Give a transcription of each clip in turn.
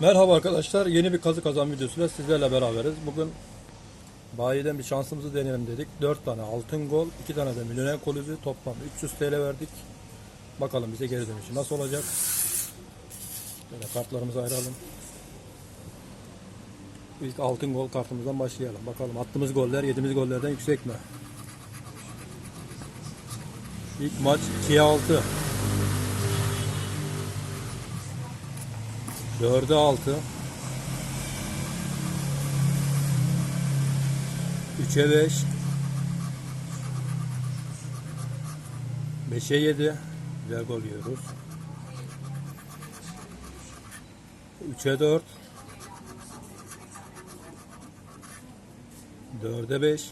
Merhaba arkadaşlar. Yeni bir kazı kazan videosuyla sizlerle beraberiz. Bugün bayiden bir şansımızı deneyelim dedik. 4 tane altın gol, 2 tane de milyoner kolüzü. Toplam 300 TL verdik. Bakalım bize geri dönüşü nasıl olacak. Böyle kartlarımızı ayıralım. İlk altın gol kartımızdan başlayalım. Bakalım attığımız goller yediğimiz gollerden yüksek mi? İlk maç 2'ye 6. 4'e 6 3'e 5 5'e 7 Güzel gol yiyoruz. 3'e 4 4'e 5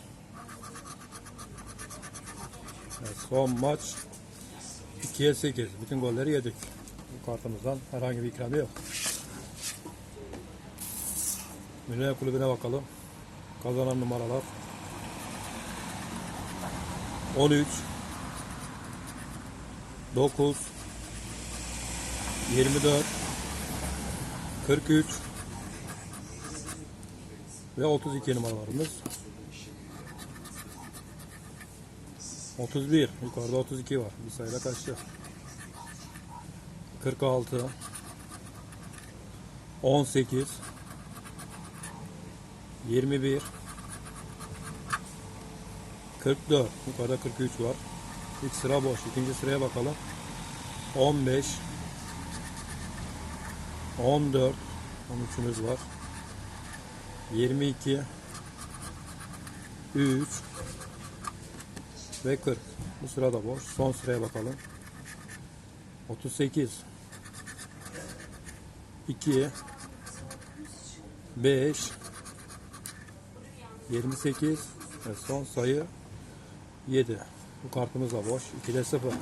Evet, Son maç 2'ye 8 Bütün golleri yedik. Bu kartımızdan herhangi bir ikramı yok Milyoner Kulübü'ne bakalım. Kazanan numaralar. 13 9 24 43 ve 32 numaralarımız. 31 yukarıda 32 var. Bir sayıda kaçtı. 46 18 21 44 yukarıda 43 var. İlk sıra boş. İkinci sıraya bakalım. 15 14 13'ümüz var. 22 3 ve 40 bu sırada boş. Son sıraya bakalım. 38 2 5 28 ve son sayı 7. Bu kartımız da boş. 2'de 0.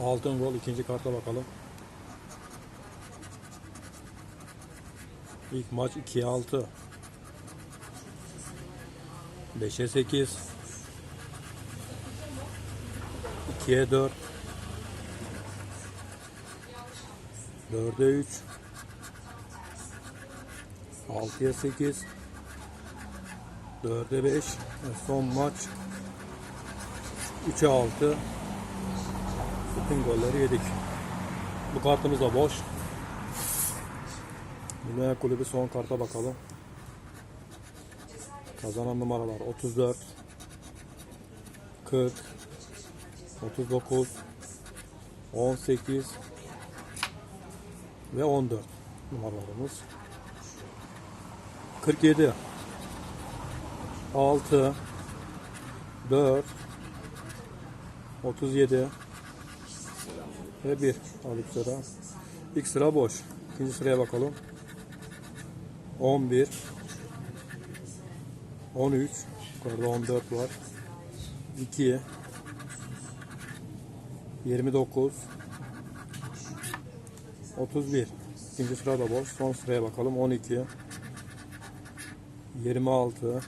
Altın gol ikinci karta bakalım. İlk maç 2'ye 6. 5'e 8. 2'ye 4. 4'e 3. 6'ya 8 4'e 5 son maç. 3'e 6 bütün golleri yedik. Bu kartımız da boş. Milyoner Kulübü son karta bakalım. Kazanan numaralar 34 40 39 18 ve 14 numaralarımız 47 6 4 37 ve 1 alıp sıra. İlk sıra boş. İkinci sıraya bakalım. 11 13 Yukarıda 14 var. 2 29 31 İkinci sıra da boş. Son sıraya bakalım. 12 26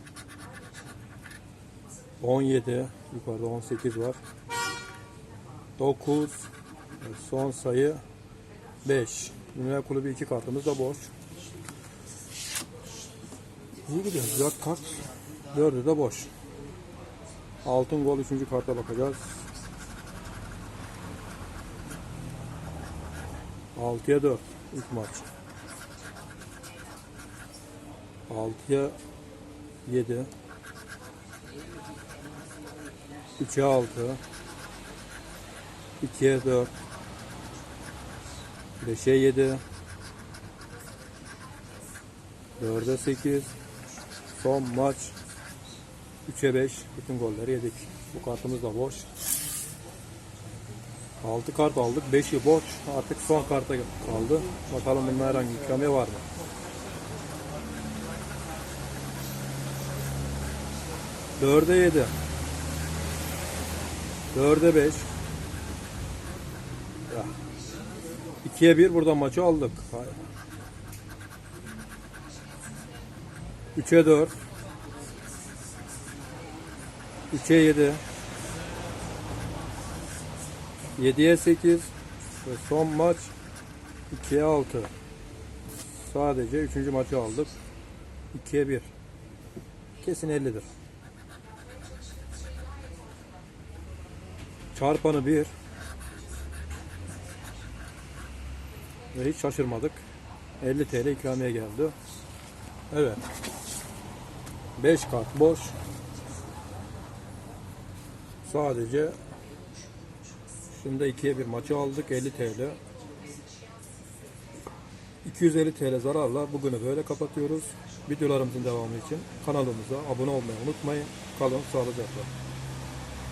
17 yukarıda 18 var. 9 son sayı 5 Dünya Kulübü 2 kartımız da boş İyi gidiyoruz 4 kart 4'ü de boş. Altın gol 3. karta bakacağız. 6'ya 4 ilk maç 6'ya 7 3'e 6 2'ye 4 5'e 7 4'e 8 son maç 3'e 5 bütün golleri yedik. Bu kartımız da boş. 6 kart aldık. 5'i boş. Artık son karta kaldı. Bakalım bunun herhangi bir ikramiye var mı? Dörde yedi. Dörde beş. Ya. İkiye bir buradan maçı aldık. Hayır. Üçe dört. Üçe yedi. Yediye sekiz. Ve son maç 2'ye 6. Sadece 3. maçı aldık. 2'ye 1. Kesin 50'dir. Çarpanı 1. Ve hiç şaşırmadık. 50 TL ikramiye geldi. Evet. 5 kart boş. Sadece Şimdi 2'ye bir maçı aldık 50 TL. 250 TL zararla bugünü böyle kapatıyoruz. Videolarımızın devamı için kanalımıza abone olmayı unutmayın. Kalın sağlıcakla.